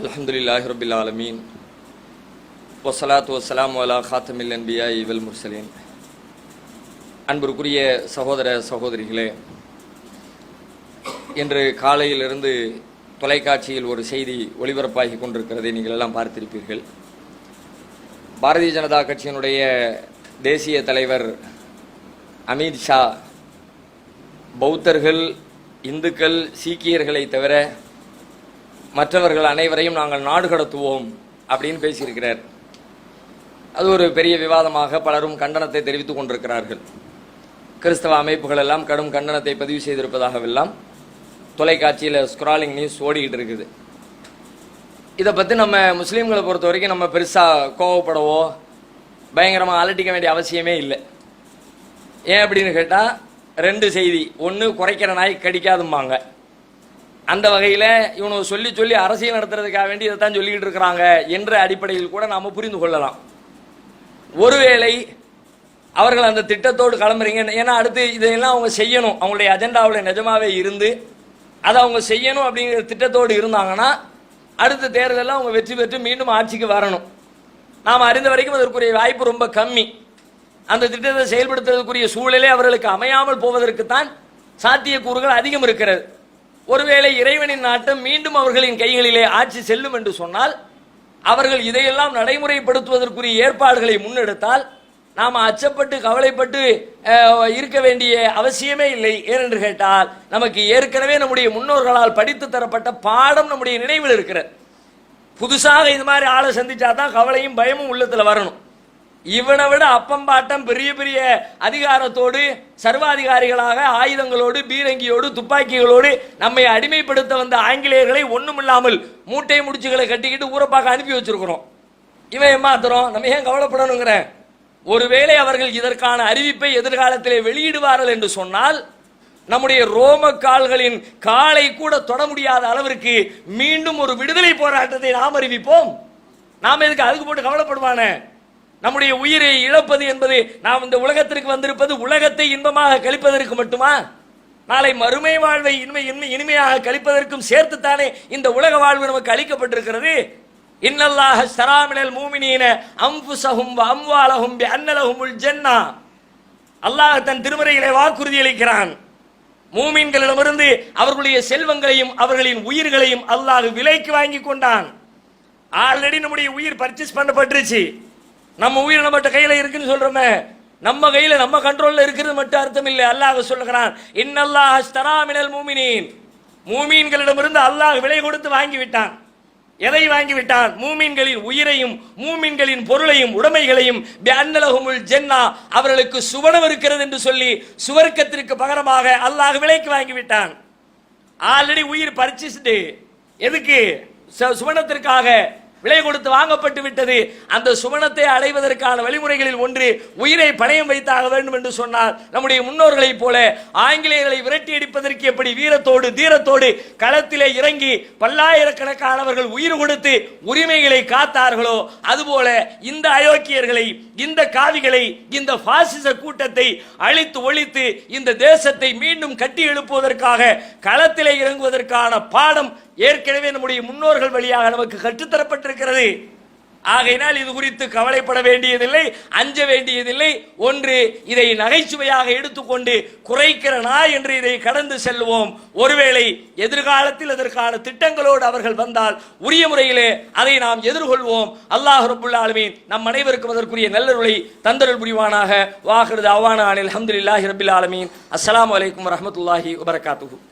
அல்ஹம்துலில்லாஹி ரபில் ஆலமீன் வசலாத்து வசலாம் அலா ஹாத்தமில் அன்பியா இவல் முர்சலீன் அன்பிற்குரிய சகோதர சகோதரிகளே இன்று காலையிலிருந்து தொலைக்காட்சியில் ஒரு செய்தி ஒளிபரப்பாகி கொண்டிருக்கிறதை நீங்கள் எல்லாம் பார்த்திருப்பீர்கள். பாரதிய ஜனதா கட்சியினுடைய தேசிய தலைவர் அமித்ஷா பௌத்தர்கள் இந்துக்கள் சீக்கியர்களை தவிர மற்றவர்கள் அனைவரையும் நாங்கள் நாடு கடத்துவோம் அப்படின்னு பேசியிருக்கிறார். அது ஒரு பெரிய விவாதமாக பலரும் கண்டனத்தை தெரிவித்துக் கொண்டிருக்கிறார்கள். கிறிஸ்தவ அமைப்புகள் எல்லாம் கடும் கண்டனத்தை பதிவு செய்திருப்பதாகவெல்லாம் தொலைக்காட்சியில் ஸ்க்ராலிங் நியூஸ் ஓடிக்கிட்டு இருக்குது. இதை பற்றி நம்ம முஸ்லீம்களை பொறுத்த வரைக்கும் நம்ம பெருசாக கோவப்படவோ பயங்கரமாக அலட்டிக்க வேண்டிய அவசியமே இல்லை. ஏன் அப்படின்னு கேட்டால் ரெண்டு செய்தி. ஒன்று குறைக்கிற நாய் கடிக்காதும்பாங்க. அந்த வகையில் இவனை சொல்லி சொல்லி அரசியல் நடத்துறதுக்காக வேண்டி இதை தான் சொல்லிக்கிட்டு இருக்கிறாங்க என்ற அடிப்படையில் கூட நாம் புரிந்து கொள்ளலாம். ஒருவேளை அவர்கள் அந்த திட்டத்தோடு கிளம்புறீங்க. ஏன்னா அடுத்து இதையெல்லாம் அவங்க செய்யணும். அவங்களுடைய அஜெண்டாவில் நிஜமாவே இருந்து அதை அவங்க செய்யணும் அப்படிங்கிற திட்டத்தோடு இருந்தாங்கன்னா அடுத்த தேர்தலில் அவங்க வெற்றி பெற்று மீண்டும் ஆட்சிக்கு வரணும். நாம் அறிந்த வரைக்கும் அதற்குரிய வாய்ப்பு ரொம்ப கம்மி. அந்த திட்டத்தை செயல்படுத்துவதற்குரிய சூழலே அவர்களுக்கு அமையாமல் போவதற்குத்தான் சாத்தியக்கூறுகள் அதிகம் இருக்கிறது. ஒருவேளை இறைவனின் நாட்டம் மீண்டும் அவர்களின் கைகளிலே ஆட்சி செல்லும் என்று சொன்னால் அவர்கள் இதையெல்லாம் நடைமுறைப்படுத்துவதற்குரிய ஏற்பாடுகளை முன்னெடுத்தால் நாம் அச்சப்பட்டு கவலைப்பட்டு இருக்க வேண்டிய அவசியமே இல்லை. ஏனென்று கேட்டால் நமக்கு ஏற்கனவே நம்முடைய முன்னோர்களால் படித்து தரப்பட்ட பாடம் நம்முடைய நினைவில் இருக்கிறது. புதுசாக இது மாதிரி ஆளை சந்திச்சா தான் கவலையும் பயமும் உள்ளத்தில் வரணும். இவனை விட அப்பம்பாட்டம் பெரிய பெரிய அதிகாரத்தோடு சர்வாதிகாரிகளாக ஆயுதங்களோடு பீரங்கியோடு துப்பாக்கிகளோடு நம்மை அடிமைப்படுத்த வந்த ஆங்கிலேயர்களை ஒண்ணுமில்லாமல் மூட்டை முடிச்சுகளை கட்டிக்கிட்டு ஊரப்பாக்க அனுப்பி வச்சிருக்கிறோம். இவன் ஏமாத்துறோம் நம்ம ஏன் கவலைப்படணுங்கிற? ஒருவேளை அவர்கள் இதற்கான அறிவிப்பை எதிர்காலத்திலே வெளியிடுவார்கள் என்று சொன்னால் நம்முடைய ரோம கால்களின் காலை கூட தொட முடியாத அளவிற்கு மீண்டும் ஒரு விடுதலை போராட்டத்தை நாம் அறிவிப்போம். நாம் எதுக்கு அதுக்கு போட்டு கவலைப்படுவானே? நம்முடைய உயிரை இழப்பது என்பது நாம் இந்த உலகத்திற்கு வந்திருப்பது உலகத்தை இன்பமாக கழிப்பதற்கு மட்டுமா? நாளை மறுமை வாழ்வை இனிமை இன்மை இனிமையாக கழிப்பதற்கும் சேர்த்துத்தானே இந்த உலக வாழ்வு நமக்கு அளிக்கப்பட்டிருக்கிறது? இன்னல்லாக ஷராமினல் மூமினீன அம்புசகும் அம்வாலகும் அன்னலகும் ஜென்னா. அல்லாஹ் தன் திருமறையிலே வாக்குறுதி அளிக்கிறான். மூமின்களிடமிருந்து அவர்களுடைய செல்வங்களையும் அவர்களின் உயிர்களையும் அல்லாஹ் விலைக்கு வாங்கி கொண்டான். ஆல்ரெடி நம்முடைய உயிர் பர்ச்சேஸ் பண்ணப்பட்டுருச்சு. நம்ம உயிர் நம்மகிட்ட கையில் இருக்குன்னு சொல்கிறோமே நம்ம கையில் நம்ம கண்ட்ரோலில் இருக்கிறது மட்டும் அர்த்தம் இல்லை. அல்லாஹ் சொல்லுகிறான் இன்னல்லாஹ் அஸ்தரா மினல் மூமீன்களிடமிருந்து அல்லாஹ் விலை கொடுத்து வாங்கி விட்டான். எதை வாங்கி விட்டான்? உயிரையும் மூமீன்களின் பொருளையும் உடைமைகளையும் அன்னலகுமுல் ஜென்னா அவர்களுக்கு சுவனம் இருக்கிறது என்று சொல்லி சுவர்க்கத்திற்கு பகரமாக அல்லாஹ் விலைக்கு வாங்கி விட்டான். ஆல்ரெடி உயிர் பறிச்சிட்டு எதுக்கு? சுவனத்திற்காக. விலை கொடுத்து வாங்கப்பட்டு விட்டது. அந்த சுவனத்தை அடைவதற்கான வழிமுறைகளில் ஒன்று உயிரை பணையம் வைத்தாக வேண்டும் என்று சொன்னால் நம்முடைய முன்னோர்களைப் போல ஆங்கிலேயர்களை விரட்டி அடிப்பதற்கு எப்படி வீரத்தோடு தீரத்தோடு களத்திலே இறங்கி பல்லாயிரக்கணக்கானவர்கள் உயிர் கொடுத்து உரிமைகளை காத்தார்களோ அதுபோல இந்த அயோக்கியர்களை இந்த காவிகளை இந்த பாசிச கூட்டத்தை அழித்து ஒழித்து இந்த தேசத்தை மீண்டும் கட்டி எழுப்புவதற்காக களத்திலே இறங்குவதற்கான பாடம் ஏற்கனவே நம்முடைய முன்னோர்கள் வழியாக நமக்கு கற்றுத்தரப்பட்டிருக்கிறது. ஆகையினால் இது குறித்து கவலைப்பட வேண்டியதில்லை அஞ்ச வேண்டியதில்லை. ஒன்று இதை நகைச்சுவையாக எடுத்துக்கொண்டு குறைக்கிற நாய் என்று இதை கடந்து செல்வோம். ஒருவேளை எதிர்காலத்தில் அதற்கான திட்டங்களோடு அவர்கள் வந்தால் உரிய முறையிலே அதை நாம் எதிர்கொள்வோம். அல்லாஹ் ரபுல்லாலுமீன் நம் அனைவருக்கும் அதற்குரிய நல்லருளை தந்தருள் புரிவானாக. வாகிறது அவான அனில் அஹமதுல்லாஹி ரபில் ஆலமீன். அஸ்ஸலாமு அலைக்கும் வரஹ்மத்துல்லாஹி வபரகாத்துஹு.